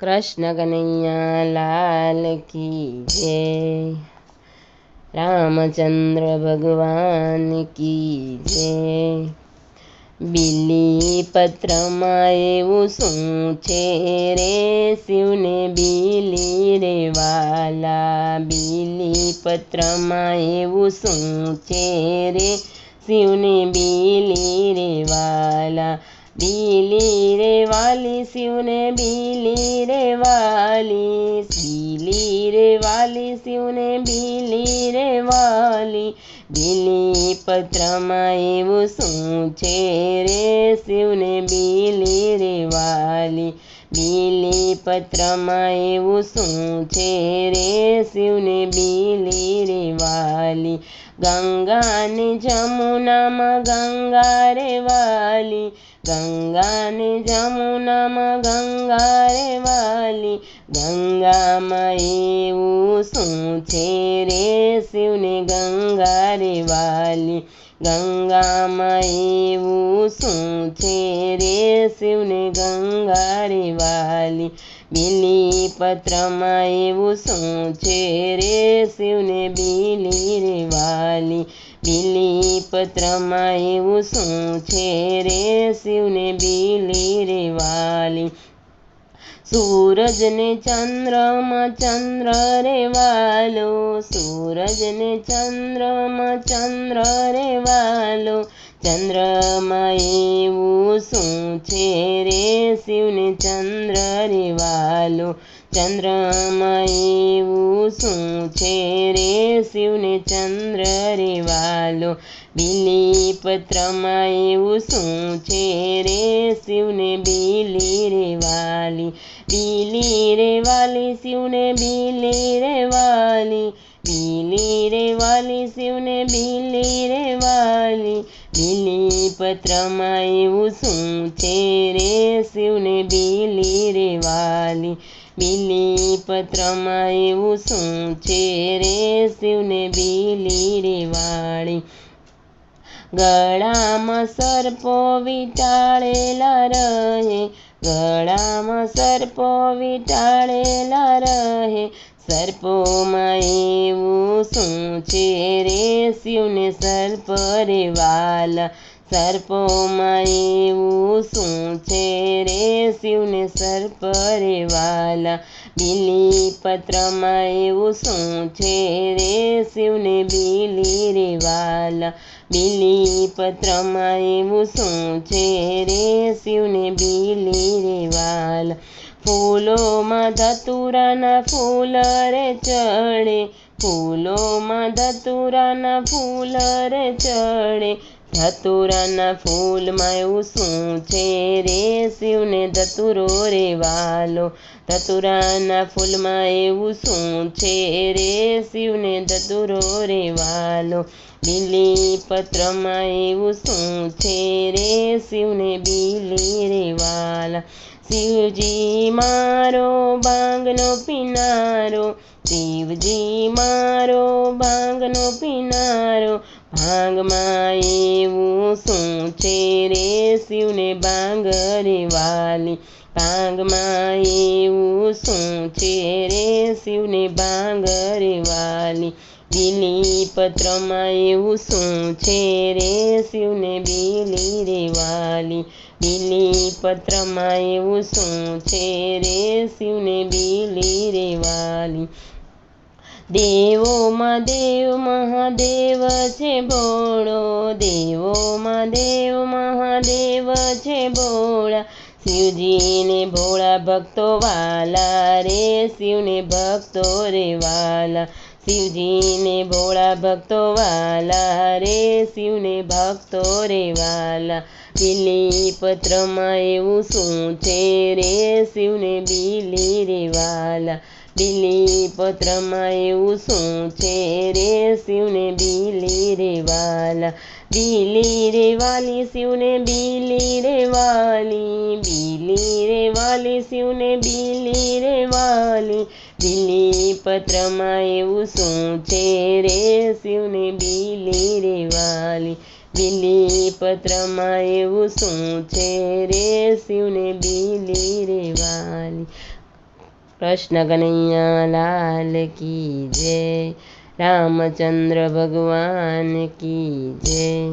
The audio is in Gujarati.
કૃષ્ણ કનૈયા લાલ કી જય. રામચંદ્ર ભગવાન કી જય. બિલી પત્રમાં એવું શું છે રે? શિવને બિલી રે વાલા. બિલી પત્રમાં એવું શું છે રે? શિવને બિલી રે વાલા. બીલી રે વાલી શિવને બીલી રે વાલી બીલી રે વાલી શિવને બીલી રે વાલી બીલી પત્રમાં એવું શું છે રે શિવને બીલી રે વાલી બીલી પત્રમાં એવું શું છે રે શિવને બીલી રે વાલી ગંગાને જમુનામાં ગંગા રે વાલી ગંગાને જમુનામાં ગંગા રે વાલી ગંગામાં એવું શું છે રે શિવને ગંગા રે વાલી ગંગામાં એવું શું છે રે શિવને ગંગા રે વાલી બીલી એવું શું છે શિવને બીલી રે બીલી પત્રમાં એવું શું છે રે? શિવને બીલી રે વાલી. સૂરજને ચંદ્રમાં ચંદ્ર રે વાલો. સૂરજને ચંદ્રમાં ચંદ્ર રે વાલો. ચંદ્રમાં એવું શું છે રે? શિવને ચંદ્ર રે વાલો. ચંદ્રમાં એવું શું છે રે શિવને ચંદ્ર રે વાલો? બીલી પત્રમાં એવું શું છે રે શિવને બીલી રે વાલી? બીલી રે વાલી, શિવને બીલી રે વાલી? બીલી રે વાલી, શિવને બીલી રે પત્રમાં એવું શું છે રે? શિવને બીલી રે વાલી. બીલી પત્રમાં શું છે રે? શિવને બીલી રે વાળી. ગળામાં સર્પો વિટાળેલા રહે. ગળામાં સર્પો વિટાળેલા રહે. સર્પોમાં એવું શું છે રે? શિવને સર્પ રે વાલા. સર્પોમાં એવું શું છે રે? શિવને સર્પ રેવાલા. બીલી પત્રમાં એવું શું છે રે? શિવને બીલી રેવાલા. બીલી પત્રમાં એવું શું છે રે? શિવને બીલી રેવાલા. ફૂલોમાં ધતુરાના ફૂલ રે ચડે. ફૂલોમાં ધતુરાના ફૂલ રે ચડે. ધતુરાના ફૂલમાં એવું શું છે રે શિવને ધતુરો રે વાલો? ધતુરાના ફૂલમાં એવું શું છે રે શિવને ધતુરો રે વાલો? બીલી પત્રમાં એવું શું છે રે શિવને બીલી રે વાલા? શિવજી મારો બાંગનો પીનારો, શિવજી મારો બાંગનો પીનારો ભાંગમાં એવું શું છે રે શિવને ભાંગ રે વાલી. ભાંગમાં એવું શું છે રે શિવને ભાંગ રે વાલી. બીલી પત્રમાં એવું શું છે રે શિવને બીલી રે વાલી. બીલી પત્રમાં એવું શું છે રે શિવને બીલી રે વાલી. દેવોમાં દેવ મહાદેવ છે ભોળો. દેવોમાં દેવ મહાદેવ છે ભોળા. શિવજીને ભોળા ભક્તો વાલા રે, શિવને ભક્તો રે વાલા. શિવજીને ભોળા ભક્તો વાલા રે, શિવને ભક્તો રે વાલા. બીલી પત્રમાં એવું શું છે રે? શિવને બીલી રેવાલા બીલી પત્રમાં એવું શું છે રે? શિવને બીલી રેવાલા બીલી રે શિવને બીલી રેવાલી બિલી બીલી રે શિવને બીલી રેવાલી બીલી પત્રમાં એવું શું છે રે? રે વાલી પત્રમાં એવું શું છે? રે શિવને બીલી રે વાલી. કૃષ્ણ કનૈયા લાલ કી જય. રામચંદ્ર ભગવાન કી જય.